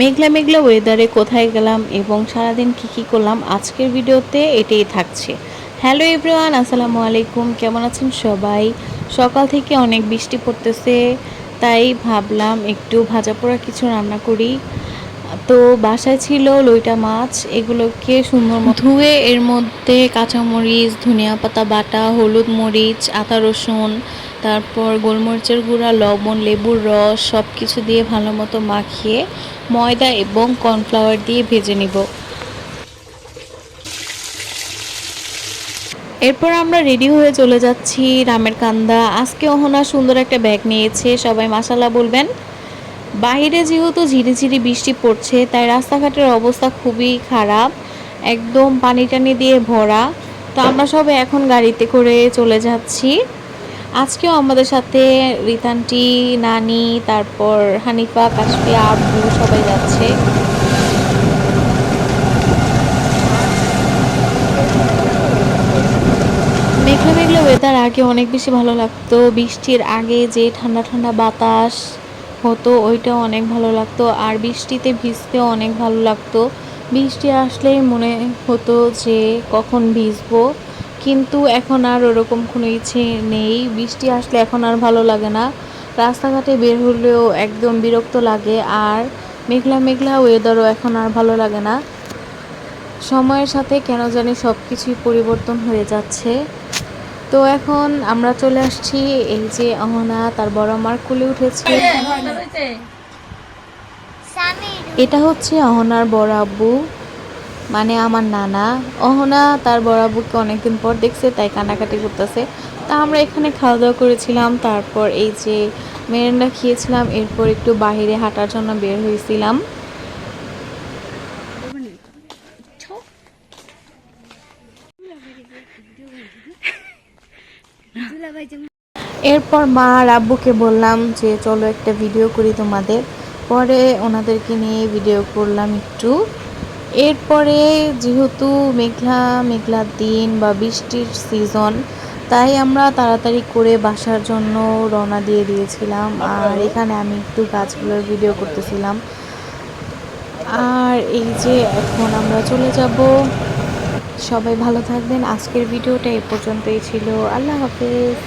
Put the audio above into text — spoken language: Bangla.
মেঘলা মেঘলা ওয়েদারে কোথায় গেলাম এবং সারাদিন কী কী করলাম আজকের ভিডিওতে এটাই থাকছে। হ্যালো এভরিওয়ান আসসালামু আলাইকুম, কেমন আছেন সবাই? সকাল থেকে অনেক বৃষ্টি পড়তেছে, তাই ভাবলাম একটু ভাজা পোড়া কিছু রান্না করি। তো বাসায় ছিল লইটা মাছ, এগুলোকে সুন্দর ধুয়ে এর মধ্যে কাঁচামরিচ, ধনিয়া পাতা বাটা, হলুদ মরিচ, আদা রসুন তারপর গোলমরিচের গুঁড়া, লবণ, লেবুর রস সব কিছু দিয়ে ভালো মতো মাখিয়ে ময়দা এবং কর্নফ্লাওয়ার দিয়ে ভেজে নিব। এরপর আমরা রেডি হয়ে চলে যাচ্ছি রামের কান্দা। আজকে অহনা সুন্দর একটা ব্যাগ নিয়েছে, সবাই মাসাল্লাহ বলবেন। বাইরে যেহেতু ঝিরিঝিরি বৃষ্টি পড়ছে, তাই রাস্তাঘাটের অবস্থা খুবই খারাপ, একদম পানি টানি দিয়ে ভরা। তো আমরা সবাই এখন গাড়িতে করে চলে যাচ্ছি। আজকেও আমাদের সাথে রিতান্টি নানি, তারপর হানিফা কাশফিয়া আব্বু সবাই যাচ্ছে। মেঘলা মেঘলা ওয়েদার আগে অনেক বেশি ভালো লাগতো। বৃষ্টির আগে যে ঠান্ডা ঠান্ডা বাতাস হতো, ওইটাও অনেক ভালো লাগতো। আর বৃষ্টিতে ভিজতেও অনেক ভালো লাগতো। বৃষ্টি আসলেই মনে হতো যে কখন ভিজবো। কিন্তু এখন আর ওরকম কোনো ইচ্ছে নেই। বৃষ্টি আসলে এখন আর ভালো লাগে না। রাস্তাঘাটে বের হলেও একদম বিরক্ত লাগে আর মেঘলা মেঘলা ওয়েদারও এখন আর ভালো লাগে না। সময়ের সাথে কেন জানি সব কিছুই পরিবর্তন হয়ে যাচ্ছে। তো এখন আমরা চলে আসছি এই যে অহনা তার বড় মার কুলে উঠেছে। এটা হচ্ছে অহনার বড় আব্বু। মানে আমার নানা, অহনা তার বড় আব্বুকে অনেকদিন পর দেখছে, তাই কান্নাকাটি করতেছে। তা আমরা এখানে খাওয়া দাওয়া করেছিলাম, তারপর এই যে মেরেন্ডা খেয়েছিলাম, এরপর একটু বাইরে হাঁটার জন্য বের হয়েছিলাম। এরপর মা আর আব্বুকে বললাম যে, চলো একটা ভিডিও করি তোমাদের। পরে ওনাদেরকে নিয়ে ভিডিও করলাম একটু। এরপরে যেহেতু মেঘলা মেঘলা দিন বা বৃষ্টির সিজন তাই আমরা তাড়াতাড়ি করে বাসার জন্য রওনা দিয়ে দিয়েছিলাম। আর এখানে আমি একটু গাছগুলোর ভিডিও করতেছিলাম। আর এই যে এখন আমরা চলে যাব। সবাই ভালো থাকবেন। আজকের ভিডিওটা এ পর্যন্তই ছিল। আল্লাহ হাফেজ।